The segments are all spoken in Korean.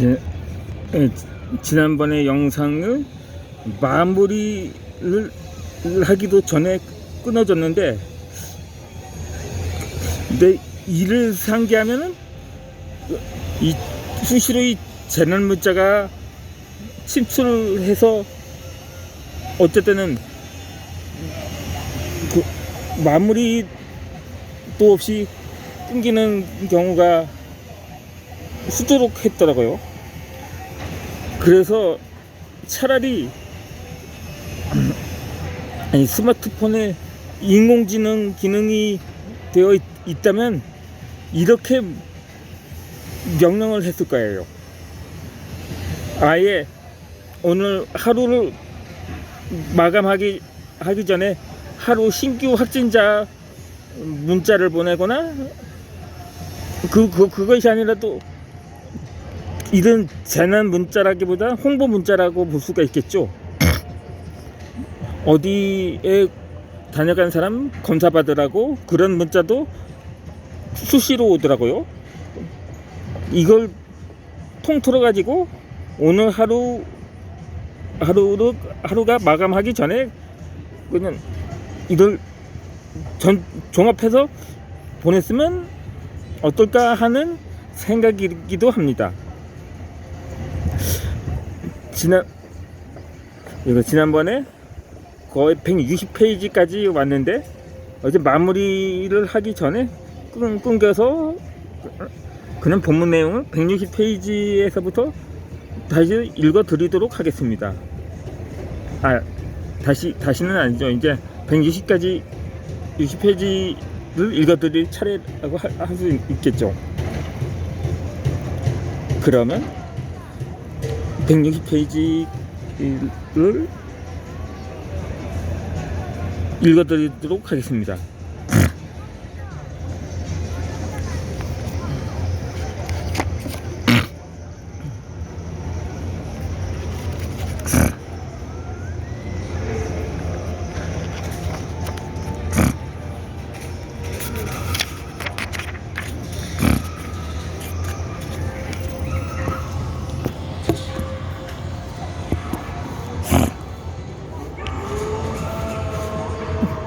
예, 지난번에 영상을 마무리를 하기도 전에 끊어졌는데 근데 이를 상기하면은 이 수시로 이 재난 문자가 침출해서 어쨌든은 그 마무리도 없이 끊기는 경우가 수두룩 했더라고요. 그래서 차라리 아니 스마트폰에 인공지능 기능이 되어 있, 있다면 이렇게 명령을 했을 거예요. 아예 오늘 하루를 마감하기 하기 전에 하루 신규 확진자 문자를 보내거나 그, 그 그것이 아니라 또 이런 재난 문자라기보다 홍보 문자라고 볼 수가 있겠죠. 어디에 다녀간 사람 검사 받으라고 그런 문자도 수시로 오더라고요. 이걸 통틀어 가지고 오늘 하루 하루로 하루가 마감하기 전에 그냥 이걸 전 종합해서 보냈으면 어떨까 하는 생각이기도 합니다. 지난 이거 지난번에 거의 160페이지까지 왔는데 어제 마무리를 하기 전에 끊, 끊겨서 그냥 본문 내용을 160페이지에서부터 다시 읽어 드리도록 하겠습니다. 아 다시 다시는 아니죠. 이제 160까지 60페이지를 읽어 드릴 차례라고 할 수 있겠죠. 그러면 160페이지를 읽어드리도록 하겠습니다.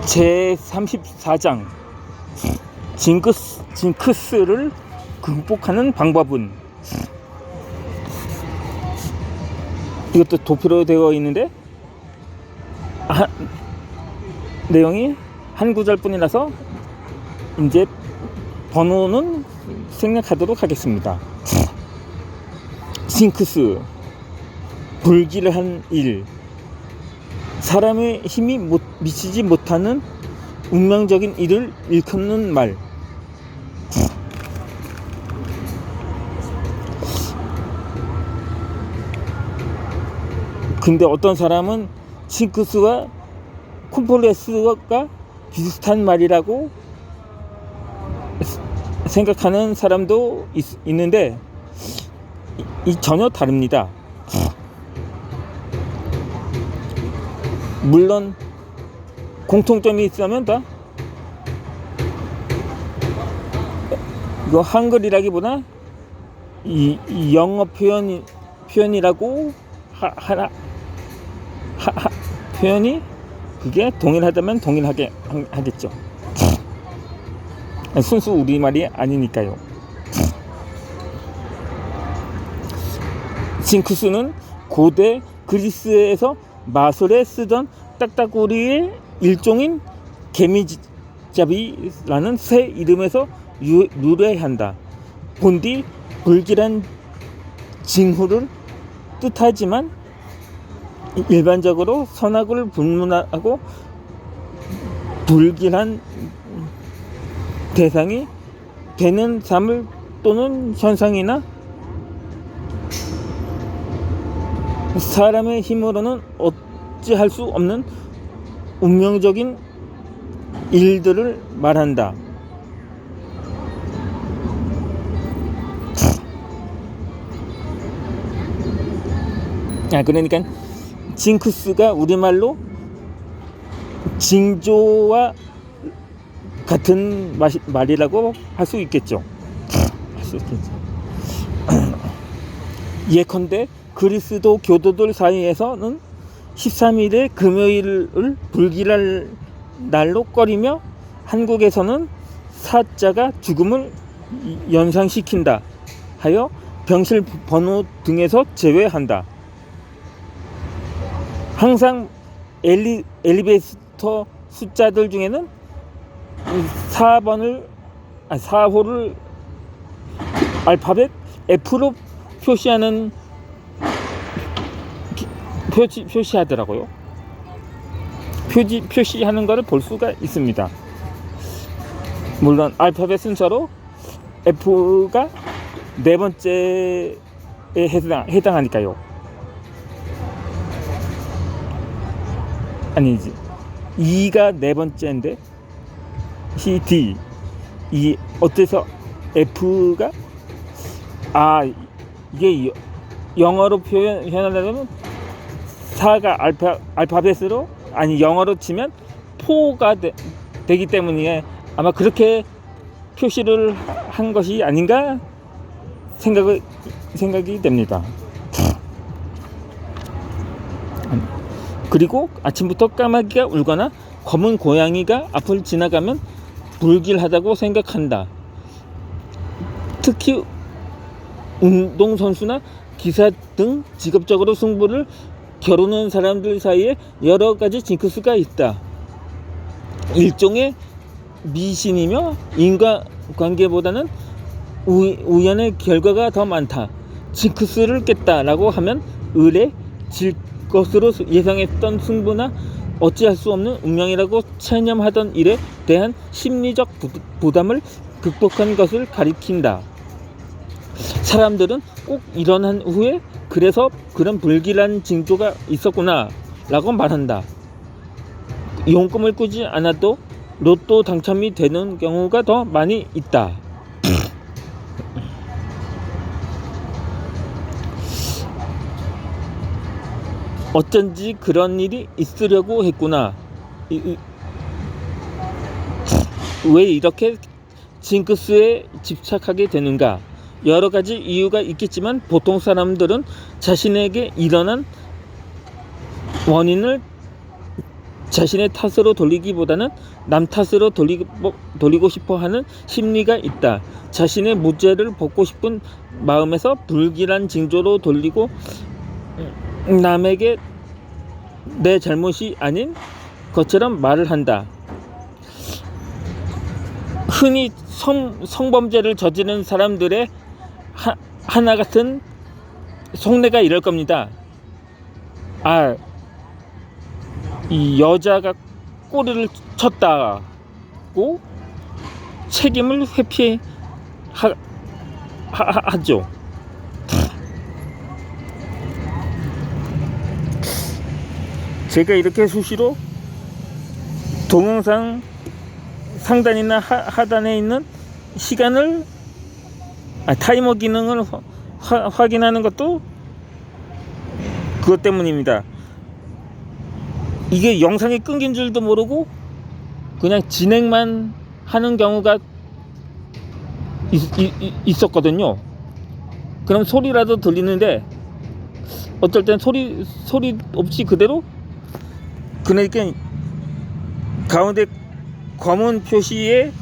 제 34장 징크스, 징크스를 극복하는 방법은? 이것도 도표로 되어 있는데? 아, 내용이 한 구절뿐이라서 이제 번호는 생략하도록 하겠습니다. 징크스 불길한 일 사람의 힘이 못, 미치지 못하는 운명적인 일을 일컫는 말. 근데 어떤 사람은 징크스와 콤플렉스가 비슷한 말이라고 생각하는 사람도 있, 있는데 이, 이 전혀 다릅니다. 물론 공통점이 있으면 다 이거 한글이라기보다 이, 이 영어 표현 표현이라고 하, 하나 하, 하, 표현이 그게 동일하다면 동일하게 하- 하겠죠. 순수 우리말이 아니니까요. 징크스는 고대 그리스에서 마술에 쓰던 딱따구리의 일종인 개미잡이라는 새 이름에서 유, 유래한다. 본디 불길한 징후를 뜻하지만 일반적으로 선악을 불문하고 불길한 대상이 되는 사물 또는 현상이나 사람의 힘으로는 어찌할 수 없는 운명적인 일들을 말한다. 아 그러니까 징크스가 우리말로 징조와 같은 말이라고 할 수 있겠죠. 할 수 있겠죠. 예컨대 그리스도 교도들 사이에서는 13일의 금요일을 불길할 날로 꺼리며 한국에서는 사자가 죽음을 연상시킨다 하여 병실 번호 등에서 제외한다. 항상 엘리, 엘리베이터 숫자들 중에는 4번을 아 4호를 알파벳 F로 표시하는 기- 표시 표시하더라고요. 표지 표시하는 것을 볼 수가 있습니다. 물론 알파벳 순서로 F가 네 번째에 해당 해당하니까요. 아니지. 2가 네 번째인데 C D 이 어때서 F가 아 이게 여- 영어로 표현 표현 하려면 4가 알파 알파벳으로 아니 영어로 치면 4가 되, 되기 때문에 아마 그렇게 표시를 한 것이 아닌가 생각을 생각이 됩니다. 그리고 아침부터 까마귀가 울거나 검은 고양이가 앞을 지나가면 불길하다고 생각한다. 특히 운동선수나 기사 등 직업적으로 승부를 겨루는 사람들 사이에 여러 가지 징크스가 있다. 일종의 미신이며 인과관계보다는 우, 우연의 결과가 더 많다. 징크스를 깼다라고 하면 을에 질 것으로 예상했던 승부나 어찌할 수 없는 운명이라고 체념하던 일에 대한 심리적 부, 부담을 극복한 것을 가리킨다. 사람들은 꼭 일어난 후에 그래서 그런 불길한 징조가 있었구나 라고 말한다. 용금을 꾸지 않아도 로또 당첨이 되는 경우가 더 많이 있다. 어쩐지 그런 일이 있으려고 했구나. 왜 이렇게 징크스에 집착하게 되는가? 여러 가지 이유가 있겠지만 보통 사람들은 자신에게 일어난 원인을 자신의 탓으로 돌리기보다는 남 탓으로 돌리고, 돌리고 싶어 하는 심리가 있다. 자신의 무죄를 벗고 싶은 마음에서 불길한 징조로 돌리고 음, 남에게 내 잘못이 아닌 것처럼 말을 한다. 흔히 성, 성범죄를 저지른 사람들의 하, 하나 같은 속내가 이럴 겁니다. 아, 이 여자가 꼬리를 쳤다고 책임을 회피하 하, 하, 하죠. 제가 이렇게 수시로 동영상 상단이나 하, 하단에 있는 시간을 아, 타이머 기능을 화- 화- 확인하는 것도 그것 때문입니다. 이게 영상이 끊긴 줄도 모르고 그냥 진행만 하는 경우가 있, 있, 있- 있었거든요. 그럼 소리라도 들리는데 어떨 땐 소리 소리 없이 그대로 그러니까 가운데 검은 표시에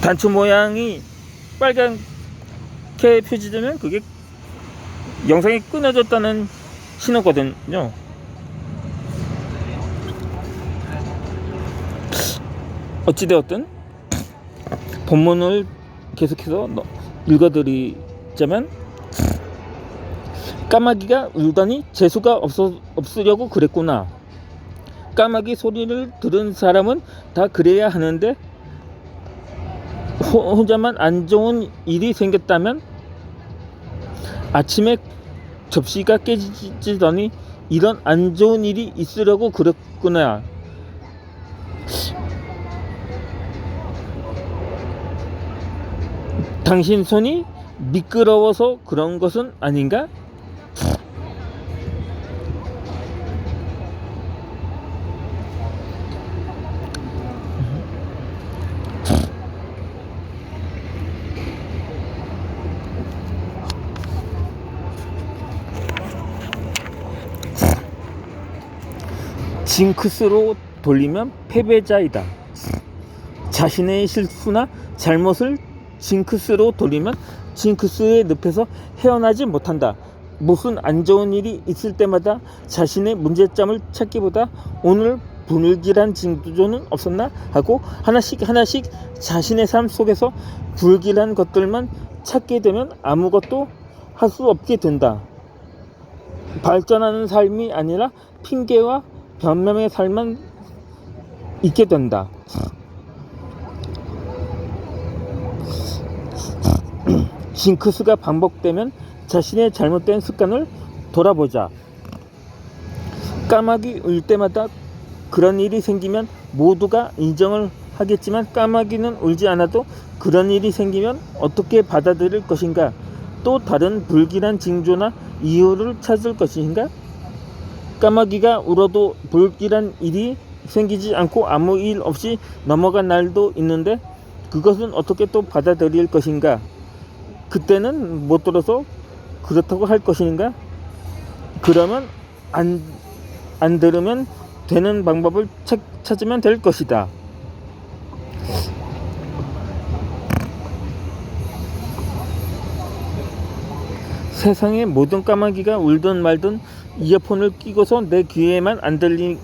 단추 모양이 빨갛게 표시되면 그게 영상이 끊어졌다는 신호거든요. 어찌되었든 본문을 계속해서 너- 읽어드리자면 까마귀가 울더니 재수가 없어, 없으려고 그랬구나. 까마귀 소리를 들은 사람은 다 그래야 하는데 호- 혼자만 안 좋은 일이 생겼다면 아침에 접시가 깨지더니 이런 안 좋은 일이 있으려고 그랬구나. 당신 손이 미끄러워서 그런 것은 아닌가? 징크스로 돌리면 패배자이다. 자신의 실수나 잘못을 징크스로 돌리면 징크스의 늪에서 헤어나지 못한다. 무슨 안 좋은 일이 있을 때마다 자신의 문제점을 찾기보다 오늘 불길한 징조는 없었나 하고 하나씩 하나씩 자신의 삶 속에서 불길한 것들만 찾게 되면 아무것도 할 수 없게 된다. 발전하는 삶이 아니라 핑계와 변명의 삶만 있게 된다. 징크스가 반복되면 자신의 잘못된 습관을 돌아보자. 까마귀 울 때마다 그런 일이 생기면 모두가 인정을 하겠지만 까마귀는 울지 않아도 그런 일이 생기면 어떻게 받아들일 것인가? 또 다른 불길한 징조나 이유를 찾을 것인가? 까마귀가 울어도 불길한 일이 생기지 않고 아무 일 없이 넘어간 날도 있는데 그것은 어떻게 또 받아들일 것인가? 그때는 못 들어서 그렇다고 할 것인가? 그러면 안, 안 들으면 되는 방법을 찾, 찾으면 될 것이다. 세상의 모든 까마귀가 울든 말든 이어폰을 끼고서 내 귀에만 안 들리면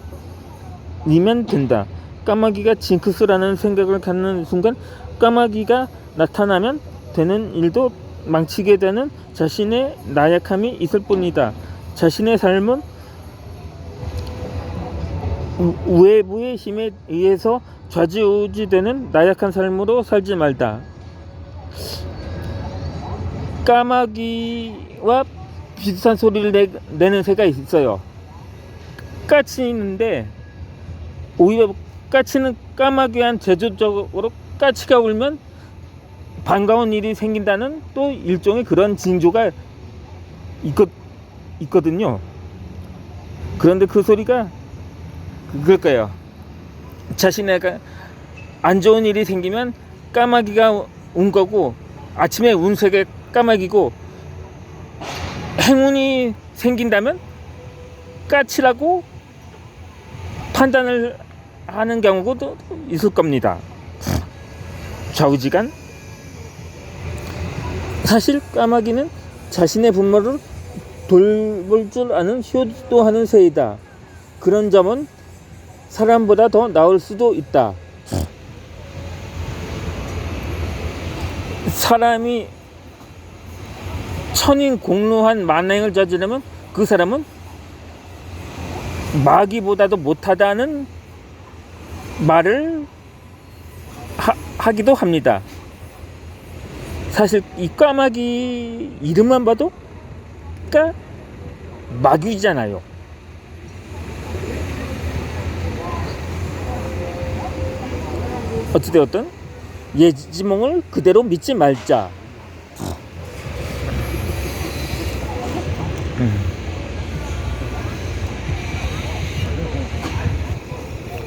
된다. 까마귀가 징크스라는 생각을 갖는 순간 까마귀가 나타나면 되는 일도 망치게 되는 자신의 나약함이 있을 뿐이다. 자신의 삶은 우- 외부의 힘에 의해서 좌지우지되는 나약한 삶으로 살지 말다. 까마귀와 비슷한 소리를 내, 내는 새가 있어요. 까치인데 오히려 까치는 까마귀한 제조적으로 까치가 울면 반가운 일이 생긴다는 또 일종의 그런 징조가 있거, 있거든요. 그런데 그 소리가 그걸까요? 자신에게 안 좋은 일이 생기면 까마귀가 운 거고 아침에 운석에 까마귀고 행운이 생긴다면 까치라고 판단을 하는 경우도 있을 겁니다. 좌우지간 사실 까마귀는 자신의 분모를 돌볼 줄 아는 효도하는 새이다. 그런 점은 사람보다 더 나을 수도 있다. 사람이 천인 공로한 만행을 저지르면 그 사람은 마귀보다도 못하다는 말을 하, 하기도 합니다. 사실 이 까마귀 이름만 봐도 까 마귀잖아요. 어찌되었든 예지몽을 그대로 믿지 말자.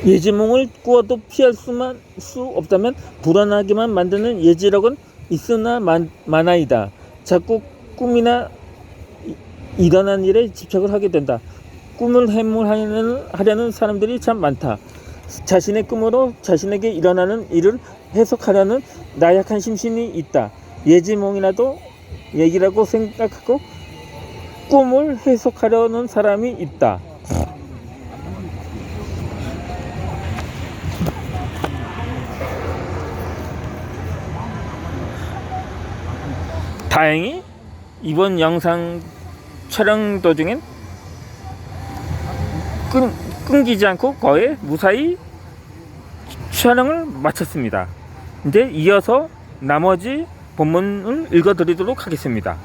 예지몽을 꾸어도 피할 수만 수 없다면 불안하게만 만드는 예지력은 있으나 만, 많아이다. 자꾸 꿈이나 이- 일어난 일에 집착을 하게 된다. 꿈을 해물하려는 하려는 사람들이 참 많다. 자신의 꿈으로 자신에게 일어나는 일을 해석하려는 나약한 심신이 있다. 예지몽이라도 얘기라고 생각하고 꿈을 해석하려는 사람이 있다. 다행히 이번 영상 촬영 도중엔 끊, 끊기지 않고 거의 무사히 촬영을 마쳤습니다. 이제 이어서 나머지 본문을 읽어드리도록 하겠습니다.